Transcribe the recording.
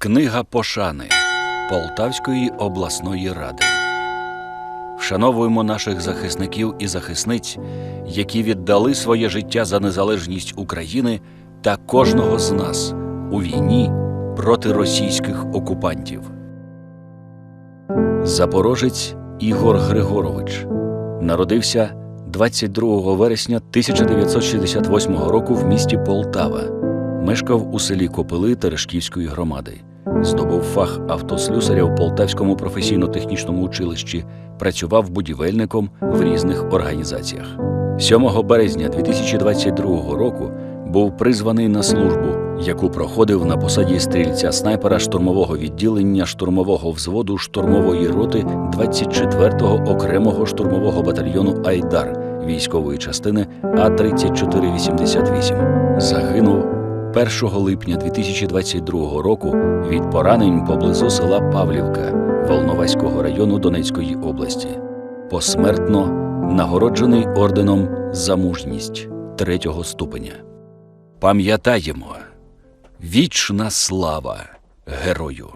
Книга пошани Полтавської обласної ради. Вшановуємо наших захисників і захисниць, які віддали своє життя за незалежність України та кожного з нас у війні проти російських окупантів. Запорожець Ігор Григорович народився 22 вересня 1968 року в місті Полтава. Мешкав у селі Копили Терешківської громади. Здобув фах автослюсаря в Полтавському професійно-технічному училищі, працював будівельником в різних організаціях. 7 березня 2022 року був призваний на службу, яку проходив на посаді стрільця снайпера штурмового відділення штурмового взводу штурмової роти 24-го окремого штурмового батальйону Айдар військової частини А3488. Загинув 1 липня 2022 року від поранень поблизу села Павлівка Волноваського району Донецької області. Посмертно нагороджений орденом за мужність третього ступеня. Пам'ятаємо вічна слава герою!